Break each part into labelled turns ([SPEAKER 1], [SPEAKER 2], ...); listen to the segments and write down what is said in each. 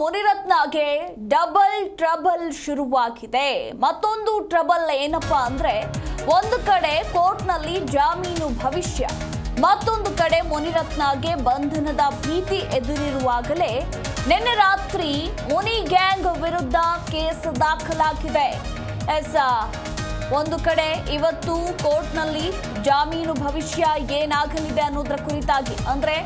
[SPEAKER 1] ಮುನಿರತ್ನಗೆ double trouble ಶುರುವಾಗಿದೆ. ಮತ್ತೊಂದು trouble ಏನಪ್ಪಾ ಅಂದ್ರೆ, ಒಂದು ಕಡೆ ಕೋರ್ಟ್ನಲ್ಲಿ ಜಾಮೀನು ಭವಿಷ್ಯ, ಮತ್ತೊಂದು ಕಡೆ ಮುನಿರತ್ನಗೆ ಬಂಧನದ ಭೀತಿ ಎದುರಿರುವಾಗಲೇ ನಿನ್ನೆ ರಾತ್ರಿ ಮುನಿ ಗ್ಯಾಂಗ್ ವಿರುದ್ಧ ಕೇಸ್ ದಾಖಲಾಗಿದೆ. ಎಸ್ ಒಂದು ಕಡೆ ಇವತ್ತು ಕೋರ್ಟ್ನಲ್ಲಿ ಜಾಮೀನು ಭವಿಷ್ಯ ಏನಾಗಲಿದೆ ಅನ್ನೋದ್ರ ಕುರಿತಾಗಿ, ಅಂದ್ರೆ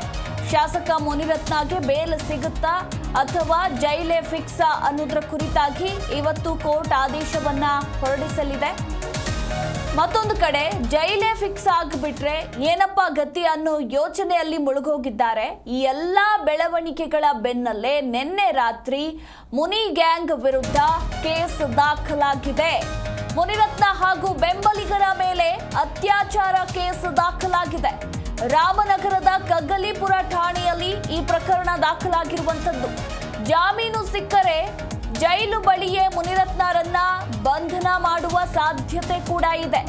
[SPEAKER 1] ಶಾಸಕ ಮುನಿರತ್ನಗೆ ಬೇಲ್ ಸಿಗುತ್ತಾ ಅಥವಾ ಜೈಲೇ ಫಿಕ್ಸ್ ಅನ್ನೋದ್ರ ಕುರಿತಾಗಿ ಇವತ್ತು ಕೋರ್ಟ್ ಆದೇಶವನ್ನ ಹೊರಡಿಸಲಿದೆ. ಮತ್ತೊಂದು ಕಡೆ ಜೈಲೇ ಫಿಕ್ಸ್ ಆಗಿಬಿಟ್ರೆ ಏನಪ್ಪ ಗತಿ ಅನ್ನೋ ಯೋಚನೆಯಲ್ಲಿ ಮುಳುಗೋಗಿದ್ದಾರೆ. ಈ ಎಲ್ಲ ಬೆಳವಣಿಗೆಗಳ ಬೆನ್ನಲ್ಲೇ ನಿನ್ನೆ ರಾತ್ರಿ ಮುನಿ ಗ್ಯಾಂಗ್ ವಿರುದ್ಧ ಕೇಸ್ ದಾಖಲಾಗಿದೆ. ಮುನಿರತ್ನ ಹಾಗೂ ಬೆಂಬಲಿಗರ ಮೇಲೆ ಅತ್ಯಾಚಾರ ಕೇಸ್ ದಾಖಲಾಗಿದೆ. ರಾಮನಗರದ ಕಗ್ಗಲಿಪುರ ಠಾಣೆಯಲ್ಲಿ ಈ ಪ್ರಕರಣ ದಾಖಲಾಗಿರುವಂತದ್ದು ಜಾಮೀನು ಸಿಕ್ಕರೆ ಜೈಲು ಬಳಿಯೇ ಮುನಿರತ್ನರನ್ನ ಬಂಧನ ಮಾಡುವ ಸಾಧ್ಯತೆ ಕೂಡ ಇದೆ.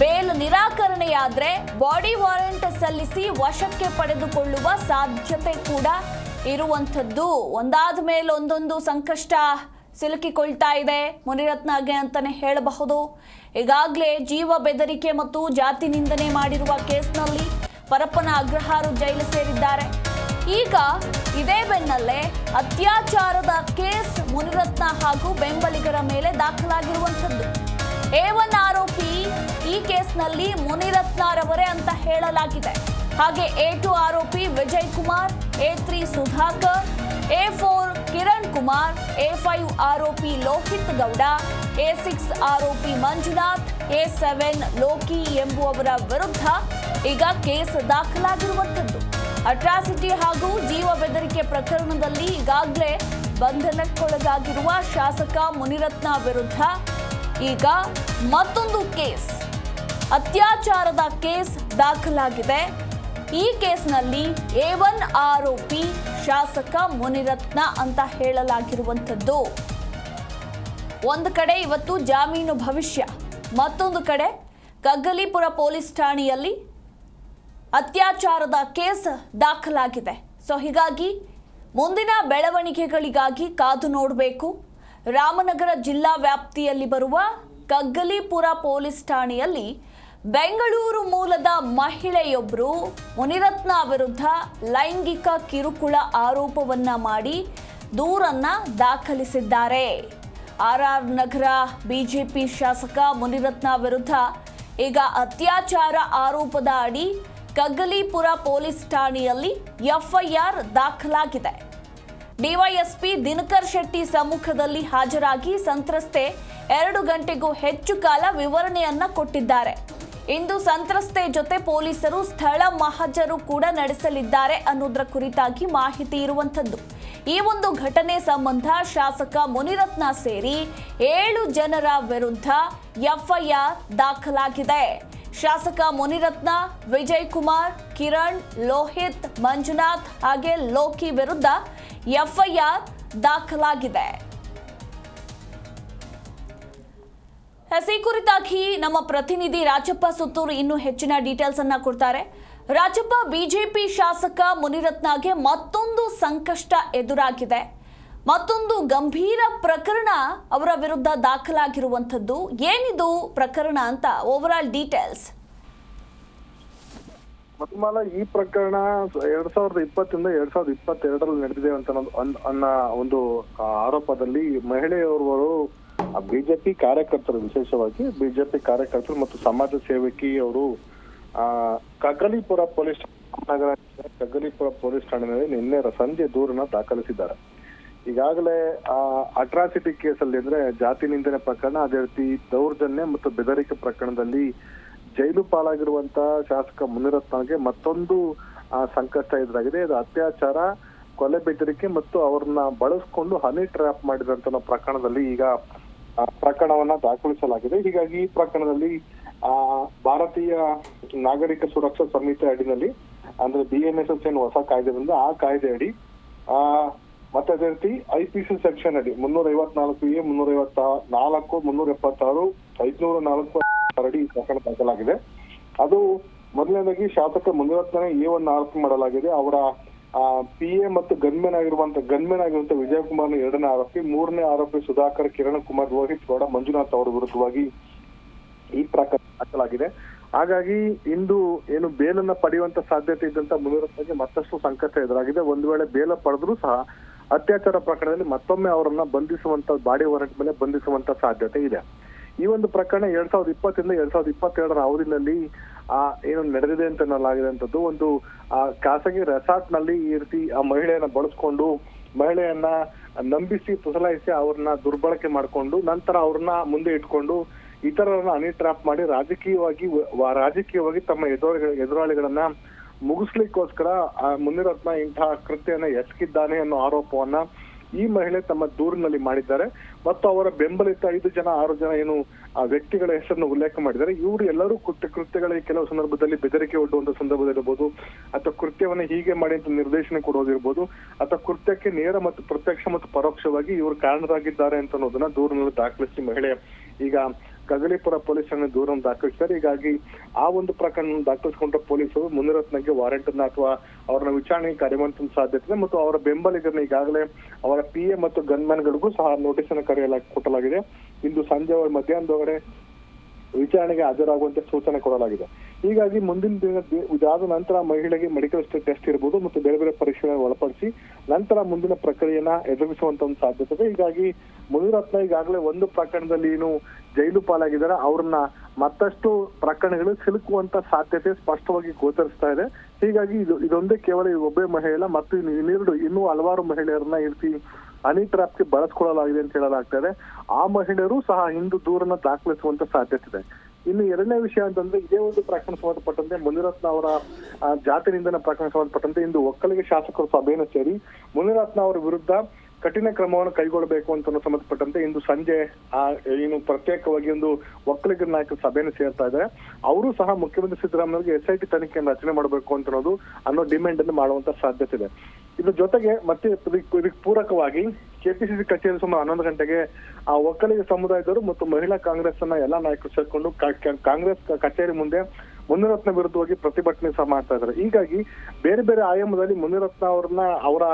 [SPEAKER 1] ಬೇಲ್ ನಿರಾಕರಣೆಯಾದ್ರೆ ಬಾಡಿ ವಾರೆಂಟ್ ಸಲ್ಲಿಸಿ ವಶಕ್ಕೆ ಪಡೆದುಕೊಳ್ಳುವ ಸಾಧ್ಯತೆ ಕೂಡ ಇರುವಂಥದ್ದು. ಒಂದಾದ ಮೇಲೆ ಒಂದೊಂದು ಸಂಕಷ್ಟ ಸಿಲುಕಿಕೊಳ್ತಾ ಇದೆ ಮುನಿರತ್ನಗೆ ಅಂತಾನೆ ಹೇಳಬಹುದು. ಈಗಾಗಲೇ ಜೀವ ಬೆದರಿಕೆ ಮತ್ತು ಜಾತಿ ನಿಂದನೆ ಮಾಡಿರುವ ಕೇಸ್ನಲ್ಲಿ ಪರಪ್ಪನ ಅಗ್ರಹಾರು ಜೈಲು ಸೇರಿದ್ದಾರೆ. ಈಗ ಇದೇ ಬೆನ್ನಲ್ಲೇ ಅತ್ಯಾಚಾರದ ಕೇಸ್ ಮುನಿರತ್ನ ಹಾಗೂ ಬೆಂಬಲಿಗರ ಮೇಲೆ ದಾಖಲಾಗಿರುವಂಥದ್ದು. ಎ ಒನ್ ಆರೋಪಿ ಈ ಕೇಸ್ನಲ್ಲಿ ಮುನಿರತ್ನರವರೇ ಅಂತ ಹೇಳಲಾಗಿದೆ. ಹಾಗೆ ಎ ಟು ಆರೋಪಿ Vijay Kumar A three Sudhakar A four Kiran Kumar A five ಆರೋಪಿ ಲೋಹಿತ್ ಗೌಡ ಎ ಸಿಕ್ಸ್ ಆರೋಪಿ ಮಂಜುನಾಥ್ ಎ ಸೆವೆನ್ ಲೋಕಿ ಎಂಬುವವರ ವಿರುದ್ಧ ಈಗ ಕೇಸ್ ದಾಖಲಾಗಿರುವಂಥದ್ದು. ಅಟ್ರಾಸಿಟಿ ಹಾಗೂ ಜೀವ ಬೆದರಿಕೆ ಪ್ರಕರಣದಲ್ಲಿ ಈಗಾಗಲೇ ಬಂಧನಕ್ಕೊಳಗಾಗಿರುವ ಶಾಸಕ ಮುನಿರತ್ನ ವಿರುದ್ಧ ಈಗ ಮತ್ತೊಂದು ಕೇಸ್. ಅತ್ಯಾಚಾರದ ಕೇಸ್ ದಾಖಲಾಗಿದೆ. ಈ ಕೇಸ್ನಲ್ಲಿ ಎ ಒನ್ ಆರೋಪಿ ಶಾಸಕ ಮುನಿರತ್ನ ಅಂತ ಹೇಳಲಾಗಿರುವಂಥದ್ದು. ಒಂದು ಕಡೆ ಇವತ್ತು ಜಾಮೀನು ಭವಿಷ್ಯ, ಮತ್ತೊಂದು ಕಡೆ ಕಗ್ಗಲಿಪುರ ಪೊಲೀಸ್ ಠಾಣೆಯಲ್ಲಿ ಅತ್ಯಾಚಾರದ ಕೇಸ್ ದಾಖಲಾಗಿದೆ. ಸೊ, ಹೀಗಾಗಿ ಮುಂದಿನ ಬೆಳವಣಿಗೆಗಳಿಗಾಗಿ ಕಾದು ನೋಡಬೇಕು. ರಾಮನಗರ ಜಿಲ್ಲಾ ವ್ಯಾಪ್ತಿಯಲ್ಲಿ ಬರುವ ಕಗ್ಗಲಿಪುರ ಪೊಲೀಸ್ ಠಾಣೆಯಲ್ಲಿ ಬೆಂಗಳೂರು ಮೂಲದ ಮಹಿಳೆಯೊಬ್ಬರು ಮುನಿರತ್ನ ವಿರುದ್ಧ ಲೈಂಗಿಕ ಕಿರುಕುಳ ಆರೋಪವನ್ನ ಮಾಡಿ ದೂರನ್ನ ದಾಖಲಿಸಿದ್ದಾರೆ. ಆರ್ ಆರ್ ನಗರ ಬಿಜೆಪಿ ಶಾಸಕ ಮುನಿರತ್ನ ವಿರುದ್ಧ ಈಗ ಅತ್ಯಾಚಾರ ಆರೋಪದ ಅಡಿ ಕಗ್ಗಲಿಪುರ ಪೊಲೀಸ್ ಠಾಣೆಯಲ್ಲಿ ಎಫ್ಐಆರ್ ದಾಖಲಾಗಿದೆ. ಡಿವೈಎಸ್ಪಿ ದಿನಕರ್ ಶೆಟ್ಟಿ ಸಮ್ಮುಖದಲ್ಲಿ ಹಾಜರಾಗಿ ಸಂತ್ರಸ್ತೆ ಎರಡು ಗಂಟೆಗೂ ಹೆಚ್ಚು ಕಾಲ ವಿವರಣೆಯನ್ನ ಕೊಟ್ಟಿದ್ದಾರೆ. ಇಂದು ಸಂತ್ರಸ್ತೆ ಜೊತೆ ಪೊಲೀಸರು ಸ್ಥಳ ಮಹಜರು ಕೂಡ ನಡೆಸಲಿದ್ದಾರೆ ಅನ್ನೋದರ ಕುರಿತಾಗಿ ಮಾಹಿತಿ ಇರುವಂಥದ್ದು. ಈ ಒಂದು ಘಟನೆ ಸಂಬಂಧ ಶಾಸಕ ಮುನಿರತ್ನ ಸೇರಿ ಏಳು ಜನರ ವಿರುದ್ಧ ಎಫ್ಐಆರ್ ದಾಖಲಾಗಿದೆ. ಶಾಸಕ ಮುನಿರತ್ನ ವಿಜಯ್ ಕುಮಾರ್ ಕಿರಣ್, ಲೋಹಿತ್, ಮಂಜುನಾಥ್ ಹಾಗೆ ಲೋಕಿ ವಿರುದ್ಧ ಎಫ್ಐಆರ್ ದಾಖಲಾಗಿದೆ. ಹಸಿ ಕುರಿತಾಗಿ ನಮ್ಮ ಪ್ರತಿನಿಧಿ ರಾಜಪ್ಪ ಸುತ್ತೂರು ಇನ್ನೂ ಹೆಚ್ಚಿನ ಡೀಟೇಲ್ಸ್ ಅನ್ನ ಕೊಡ್ತಾರೆ. ರಾಜಪ್ಪ, ಬಿಜೆಪಿ ಶಾಸಕ ಮುನಿರತ್ನಗೆ ಮತ್ತೊಂದು ಸಂಕಷ್ಟ ಎದುರಾಗಿದೆ. ಮತ್ತೊಂದು ಗಂಭೀರ ಪ್ರಕರಣ ಅವರ ವಿರುದ್ಧ ದಾಖಲಾಗಿರುವಂಥದ್ದು. ಏನಿದು ಪ್ರಕರಣ ಅಂತ ಓವರ್ ಆಲ್ ಡೀಟೇಲ್ಸ್
[SPEAKER 2] ಮಧುಮಾಲ, ಈ ಪ್ರಕರಣ ಎರಡ್ ಸಾವಿರದ ಇಪ್ಪತ್ತಿಂದ ಎರಡ್ ಸಾವಿರದ ಇಪ್ಪತ್ತೆರಡರಲ್ಲಿ ನಡೆದಿದೆ ಅಂತ ಅನ್ನ ಅನ್- ಅನ್ನೋ ಒಂದು ಆರೋಪದಲ್ಲಿ ಮಹಿಳೆಯವರು ಬಿಜೆಪಿ ಕಾರ್ಯಕರ್ತರು ವಿಶೇಷವಾಗಿ ಬಿಜೆಪಿ ಕಾರ್ಯಕರ್ತರು ಮತ್ತು ಸಮಾಜ ಸೇವಕಿ ಅವರು ಆ, ಕಗ್ಗಲಿಪುರ ಪೊಲೀಸ್ ನಗರ ಕಗ್ಗಲಿಪುರ ಪೊಲೀಸ್ ಠಾಣೆಯಲ್ಲಿ ನಿನ್ನೆ ಸಂಜೆ ದೂರನ್ನ ದಾಖಲಿಸಿದ್ದಾರೆ. ಈಗಾಗಲೇ ಆ ಅಟ್ರಾಸಿಟಿ ಕೇಸಲ್ಲಿ ಅಂದ್ರೆ ಜಾತಿ ನಿಂದನೆ ಪ್ರಕರಣ, ಅದೇ ರೀತಿ ದೌರ್ಜನ್ಯ ಮತ್ತು ಬೆದರಿಕೆ ಪ್ರಕರಣದಲ್ಲಿ ಜೈಲು ಪಾಲಾಗಿರುವಂತ ಶಾಸಕ ಮುನಿರತ್ನಗೆ ಮತ್ತೊಂದು ಸಂಕಷ್ಟ ಎದುರಾಗಿದೆ. ಇದು ಅತ್ಯಾಚಾರ, ಕೊಲೆ ಬೆದರಿಕೆ ಮತ್ತು ಅವ್ರನ್ನ ಬಳಸ್ಕೊಂಡು ಹನಿ ಟ್ರ್ಯಾಪ್ ಮಾಡಿದಂತ ಪ್ರಕರಣದಲ್ಲಿ ಈಗ ಪ್ರಕರಣವನ್ನ ದಾಖಲಿಸಲಾಗಿದೆ. ಹೀಗಾಗಿ ಈ ಪ್ರಕರಣದಲ್ಲಿ, ಆ, ಭಾರತೀಯ ನಾಗರಿಕ ಸುರಕ್ಷಾ ಸಮಿತಿ ಅಡಿನಲ್ಲಿ, ಅಂದ್ರೆ ಬಿ ಎನ್ ಎಸ್ ಎಸ್ ಏನು ಹೊಸ ಕಾಯ್ದೆ ಬಂದ ಆ ಕಾಯ್ದೆ ಅಡಿ ಆ ಮತ್ತೆ ಅದೇ ರೀತಿ ಐ ಪಿ ಸಿ ಸೆಕ್ಷನ್ ಅಡಿ ಮುನ್ನೂರ ಐವತ್ನಾಲ್ಕು ಎ ಮುನ್ನೂರ ಐವತ್ತ ನಾಲ್ಕು ಮುನ್ನೂರ ಎಪ್ಪತ್ತಾರು ಐದ್ನೂರ ನಾಲ್ಕು ಅಡಿ ಪ್ರಕರಣ ದಾಖಲಾಗಿದೆ. ಅದು ಮೊದಲನೇದಾಗಿ ಶಾಸಕ ಮುನಿರತ್ನ ಎ ಒನ್ ಆರೋಪ ಮಾಡಲಾಗಿದೆ. ಅವರ ಪಿ ಎ ಮತ್ತು ಗನ್ಮೆನ್ ಆಗಿರುವಂತ ಗನ್ಮೆನ್ ಆಗಿರುವಂತ ವಿಜಯಕುಮಾರ್ ಎರಡನೇ ಆರೋಪಿ, ಮೂರನೇ ಆರೋಪಿ ಸುಧಾಕರ್ ಕಿರಣ್ ಕುಮಾರ್ ರೋಹಿತ್ ಗೌಡ, ಮಂಜುನಾಥ್ ಅವರ ವಿರುದ್ಧವಾಗಿ ಈ ಪ್ರಕರಣ ದಾಖಲಾಗಿದೆ. ಹಾಗಾಗಿ ಇಂದು ಏನು ಬೇಲನ್ನ ಪಡೆಯುವಂತ ಸಾಧ್ಯತೆ ಇದ್ದಂತ ಮುನಿರತ್ನಗೆ ಮತ್ತಷ್ಟು ಸಂಕಷ್ಟ ಎದುರಾಗಿದೆ. ಒಂದು ವೇಳೆ ಬೇಲ ಪಡೆದ್ರೂ ಸಹ ಅತ್ಯಾಚಾರ ಪ್ರಕರಣದಲ್ಲಿ ಮತ್ತೊಮ್ಮೆ ಅವರನ್ನ ಬಂಧಿಸುವಂತ, ಬಾಡಿ ವಾರೆಂಟ್ ಮೇಲೆ ಬಂಧಿಸುವಂತ ಸಾಧ್ಯತೆ ಇದೆ. ಈ ಒಂದು ಪ್ರಕರಣ ಎರಡ್ ಸಾವಿರದ ಇಪ್ಪತ್ತರಿಂದ ಎರಡ್ ಸಾವಿರದ ಇಪ್ಪತ್ತೆರಡರ ಅವಧಿನಲ್ಲಿ, ಆ, ಏನು ನಡೆದಿದೆ ಅಂತ ಅನ್ನಲಾಗಿರುವಂತದ್ದು ಒಂದು, ಆ, ಖಾಸಗಿ ರೆಸಾರ್ಟ್ನಲ್ಲಿ ಈ ರೀತಿ ಆ ಮಹಿಳೆಯನ್ನ ಬಳಸ್ಕೊಂಡು, ಮಹಿಳೆಯನ್ನ ನಂಬಿಸಿ, ಪುಸಲಾಯಿಸಿ ಅವ್ರನ್ನ ದುರ್ಬಳಕೆ ಮಾಡಿಕೊಂಡು, ನಂತರ ಅವ್ರನ್ನ ಮುಂದೆ ಇಟ್ಕೊಂಡು, ಇತರರನ್ನ ಅನಿ ಟ್ರಾಪ್ ಮಾಡಿ ರಾಜಕೀಯವಾಗಿ ರಾಜಕೀಯವಾಗಿ ತಮ್ಮ ಎದುರಾಳಿಗಳ, ಎದುರಾಳಿಗಳನ್ನ ಮುಗಿಸ್ಲಿಕ್ಕೋಸ್ಕರ ಮುನಿರತ್ನ ಇಂತಹ ಕೃತ್ಯನ ಎಸಗಿದ್ದಾನೆ ಅನ್ನೋ ಆರೋಪವನ್ನ ಈ ಮಹಿಳೆ ತಮ್ಮ ದೂರಿನಲ್ಲಿ ಮಾಡಿದ್ದಾರೆ. ಮತ್ತು ಅವರ ಬೆಂಬಲಿತ ಐದು ಜನ, ಆರು ಜನ ಏನು ಆ ವ್ಯಕ್ತಿಗಳ ಹೆಸರನ್ನು ಉಲ್ಲೇಖ ಮಾಡಿದ್ದಾರೆ. ಇವರು ಎಲ್ಲರೂ ಕೃತ್ಯ ಕೃತ್ಯಗಳಿಗೆ ಕೆಲವು ಸಂದರ್ಭದಲ್ಲಿ ಬೆದರಿಕೆ ಒಡ್ಡುವಂತ ಸಂದರ್ಭದಲ್ಲಿರ್ಬೋದು ಅಥವಾ ಕೃತ್ಯವನ್ನು ಹೀಗೆ ಮಾಡಿ ಅಂತ ನಿರ್ದೇಶನ ಕೊಡೋದಿರ್ಬೋದು ಅಥವಾ ಕೃತ್ಯಕ್ಕೆ ನೇರ ಮತ್ತು ಪ್ರತ್ಯಕ್ಷ ಮತ್ತು ಪರೋಕ್ಷವಾಗಿ ಇವರು ಕಾರಣರಾಗಿದ್ದಾರೆ ಅಂತ ಅನ್ನೋದನ್ನ ದೂರಿನಲ್ಲಿ ದಾಖಲಿಸಿ ಮಹಿಳೆ ಈಗ ಕಗಲಿಪುರ ಪೊಲೀಸ್ ಠಾಣೆ ದೂರನ್ನು ದಾಖಲಿಸಿದ್ದಾರೆ ಹೀಗಾಗಿ ಆ ಒಂದು ಪ್ರಕರಣ ದಾಖಲಿಸಿಕೊಂಡ ಪೊಲೀಸರು ಮುನಿರತ್ನಗೆ ವಾರೆಂಟ್ ಅನ್ನ ಅಥವಾ ಅವರನ್ನ ವಿಚಾರಣೆಗೆ ಕರೆಯುವಂತ ಸಾಧ್ಯತೆ ಇದೆ ಮತ್ತು ಅವರ ಬೆಂಬಲಿಗರನ್ನ ಈಗಾಗಲೇ ಅವರ ಪಿ ಎ ಮತ್ತು ಗನ್ಮ್ಯಾನ್ ಗಳಿಗೂ ಸಹ ನೋಟಿಸ್ ಅನ್ನು ಕರೆಯಲಾಗಿ, ಕೊಟ್ಟಲಾಗಿದೆ. ಇಂದು ಸಂಜೆ ಮಧ್ಯಾಹ್ನದೊಳಗಡೆ ವಿಚಾರಣೆಗೆ ಹಾಜರಾಗುವಂತೆ ಸೂಚನೆ ಕೊಡಲಾಗಿದೆ. ಹೀಗಾಗಿ ಮುಂದಿನ ದಿನ ಇದಾದ ನಂತರ ಮಹಿಳೆಗೆ ಮೆಡಿಕಲ್ ಟೆಸ್ಟ್ ಇರಬಹುದು ಮತ್ತು ಬೇರೆ ಬೇರೆ ಪರೀಕ್ಷೆಗಳನ್ನು ಒಳಪಡಿಸಿ ನಂತರ ಮುಂದಿನ ಪ್ರಕ್ರಿಯೆಯನ್ನ ಎದುರಿಸುವಂತ ಒಂದು ಸಾಧ್ಯತೆ ಇದೆ. ಹೀಗಾಗಿ ಮುನಿರತ್ನ ಈಗಾಗಲೇ ಒಂದು ಪ್ರಕರಣದಲ್ಲಿ ಏನು ಜೈಲು ಪಾಲಾಗಿದ್ದಾರೆ. ಅವ್ರನ್ನ ಮತ್ತಷ್ಟು ಪ್ರಕರಣಗಳು ಸಿಲುಕುವಂತ ಸಾಧ್ಯತೆ ಸ್ಪಷ್ಟವಾಗಿ ಗೋಚರಿಸ್ತಾ ಇದೆ. ಹೀಗಾಗಿ ಇದು ಇದೊಂದೇ ಕೇವಲ ಒಬ್ಬೇ ಮಹಿಳೆ ಮತ್ತು ಇನ್ನು ಇನ್ನೆರಡು ಇನ್ನೂ ಹಲವಾರು ಮಹಿಳೆಯರನ್ನ ಈ ಹನಿ ಟ್ರಾಪ್ಗೆ ಬಳಸ್ಕೊಳ್ಳಲಾಗಿದೆ ಅಂತ ಹೇಳಲಾಗ್ತಾ ಇದೆ ಆ ಮಹಿಳೆಯರು ಸಹ ಹಿಂದೂ ದೂರನ್ನ ದಾಖಲಿಸುವಂತ ಸಾಧ್ಯತೆ ಇದೆ. ಇನ್ನು ಎರಡನೇ ವಿಷಯ ಅಂತಂದ್ರೆ, ಇದೇ ಒಂದು ಪ್ರಕರಣ ಸಂಬಂಧಪಟ್ಟಂತೆ ಮುನಿರತ್ನ ಅವರ ಜಾತಿ ನಿಂದನ ಪ್ರಕರಣ ಸಂಬಂಧಪಟ್ಟಂತೆ ಇಂದು ಒಕ್ಕಲಿಗ ಶಾಸಕರು ಸಭೆಯನ್ನು ಸೇರಿ ಮುನಿರತ್ನ ಅವರ ವಿರುದ್ಧ ಕಠಿಣ ಕ್ರಮವನ್ನು ಕೈಗೊಳ್ಳಬೇಕು ಅಂತ ಸಂಬಂಧಪಟ್ಟಂತೆ ಇಂದು ಸಂಜೆ, ಆ, ಏನು ಪ್ರತ್ಯೇಕವಾಗಿ ಒಂದು ಒಕ್ಕಲಿಗರ ನಾಯಕರ ಸಭೆಯನ್ನು ಸೇರ್ತಾ ಇದ್ದಾರೆ. ಅವರು ಸಹ ಮುಖ್ಯಮಂತ್ರಿ ಸಿದ್ದರಾಮಯ್ಯಗೆ ಎಸ್ ಐ ಟಿ ತನಿಖೆಯನ್ನು ರಚನೆ ಮಾಡಬೇಕು ಅಂತ ಅನ್ನೋದು ಅನ್ನೋ ಡಿಮ್ಯಾಂಡ್ ಅನ್ನು ಮಾಡುವಂತ ಸಾಧ್ಯತೆ ಇದೆ. ಇದ್ರ ಜೊತೆಗೆ ಮತ್ತೆ ಇದಕ್ಕೆ ಪೂರಕವಾಗಿ ಕೆಪಿಸಿಸಿ ಕಚೇರಿ ಸುಮಾರು ಹನ್ನೊಂದು ಗಂಟೆಗೆ ಆ ಒಕ್ಕಲಿಗ ಸಮುದಾಯದವರು ಮತ್ತು ಮಹಿಳಾ ಕಾಂಗ್ರೆಸ್ ಅನ್ನ ಎಲ್ಲಾ ನಾಯಕರು ಸೇರ್ಕೊಂಡು ಕಾಂಗ್ರೆಸ್ ಕಚೇರಿ ಮುಂದೆ ಮುನಿರತ್ನ ವಿರುದ್ಧವಾಗಿ ಪ್ರತಿಭಟನೆ ಸಹ ಮಾಡ್ತಾ ಇದ್ದಾರೆ. ಹೀಗಾಗಿ ಬೇರೆ ಬೇರೆ ಆಯಾಮದಲ್ಲಿ ಮುನಿರತ್ನ ಅವ್ರನ್ನ ಅವರ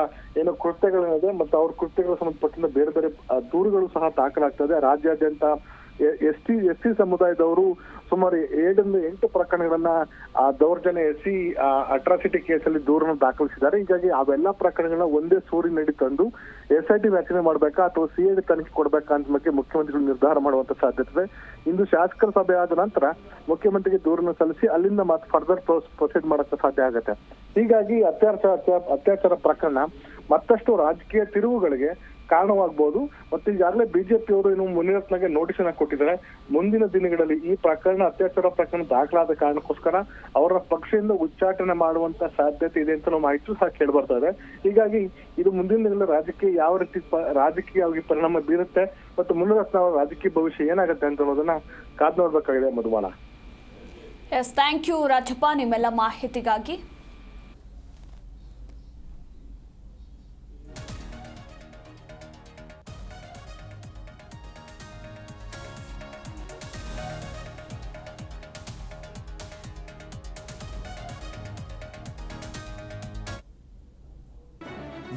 [SPEAKER 2] ಏನು ಕೃತ್ಯಗಳೇನಿದೆ ಮತ್ತು ಅವ್ರ ಕೃತ್ಯಗಳ ಸಂಬಂಧಪಟ್ಟಂತೆ ಬೇರೆ ಬೇರೆ ದೂರುಗಳು ಸಹ ದಾಖಲಾಗ್ತದೆ ರಾಜ್ಯಾದ್ಯಂತ ಎಸ್ ಟಿ ಎಸ್ ಟಿ ಸಮುದಾಯದವರು ಸುಮಾರು ಏಳರಿಂದ ಎಂಟು ಪ್ರಕರಣಗಳನ್ನ, ಆ ದೌರ್ಜನ್ಯ ಎಸಿ ಅಟ್ರಾಸಿಟಿ ಕೇಸಲ್ಲಿ ದೂರನ್ನು ದಾಖಲಿಸಿದ್ದಾರೆ. ಹೀಗಾಗಿ ಅವೆಲ್ಲ ಪ್ರಕರಣಗಳನ್ನ ಒಂದೇ ಸೂರಿನಡಿ ತಂದು ಎಸ್ ಐ ಟಿ ರಚನೆ ಮಾಡಬೇಕಾ ಅಥವಾ ಸಿ ಐ ಡಿ ತನಿಖೆ ಕೊಡಬೇಕಾ ಅಂತ ಬಗ್ಗೆ ಮುಖ್ಯಮಂತ್ರಿಗಳು ನಿರ್ಧಾರ ಮಾಡುವಂತ ಸಾಧ್ಯತೆ ಇದೆ. ಇಂದು ಶಾಸಕರ ಸಭೆ ಆದ ನಂತರ ಮುಖ್ಯಮಂತ್ರಿಗೆ ದೂರನ್ನು ಸಲ್ಲಿಸಿ ಅಲ್ಲಿಂದ ಮತ್ತೆ ಫರ್ದರ್ ಪ್ರೊಸೀಡ್ ಮಾಡಕ್ಕೆ ಸಾಧ್ಯ ಆಗುತ್ತೆ. ಹೀಗಾಗಿ ಅತ್ಯಾಚಾರ ಅತ್ಯಾಚಾರ ಪ್ರಕರಣ ಮತ್ತಷ್ಟು ರಾಜಕೀಯ ತಿರುವುಗಳಿಗೆ ಕಾರಣವಾಗಬಹುದು ಮತ್ತು ಈಗಾಗಲೇ ಬಿಜೆಪಿಯವರು ಇನ್ನು ಮುನಿರತ್ನಗೆ ನೋಟಿಸ್ ಅನ್ನ ಕೊಟ್ಟಿದ್ದಾರೆ. ಮುಂದಿನ ದಿನಗಳಲ್ಲಿ ಈ ಪ್ರಕರಣ, ಅತ್ಯಾಚಾರ ಪ್ರಕರಣ ದಾಖಲಾದ ಕಾರಣಕ್ಕೋಸ್ಕರ ಅವರ ಪಕ್ಷದಿಂದ ಉಚ್ಚಾಟನೆ ಮಾಡುವಂತ ಸಾಧ್ಯತೆ ಇದೆ ಅಂತ ನಾವು ಮಾಹಿತಿ ಸಹ ಕೇಳಿ ಬರ್ತಾ ಇದೆ. ಹೀಗಾಗಿ ಇದು ಮುಂದಿನ ದಿನಗಳಲ್ಲಿ ರಾಜಕೀಯ ಯಾವ ರೀತಿ ರಾಜಕೀಯವಾಗಿ ಪರಿಣಾಮ ಬೀರುತ್ತೆ ಮತ್ತು ಮುನಿರತ್ನ ಅವರ ರಾಜಕೀಯ ಭವಿಷ್ಯ ಏನಾಗುತ್ತೆ ಅಂತ ಅನ್ನೋದನ್ನ ಕಾದ್ ನೋಡ್ಬೇಕಾಗಿದೆ ಮಧುಮಾನ
[SPEAKER 1] ಎಸ್ ಥ್ಯಾಂಕ್ ಯು ರಾಜಪ್ಪ ನಿಮ್ಮೆಲ್ಲ ಮಾಹಿತಿಗಾಗಿ.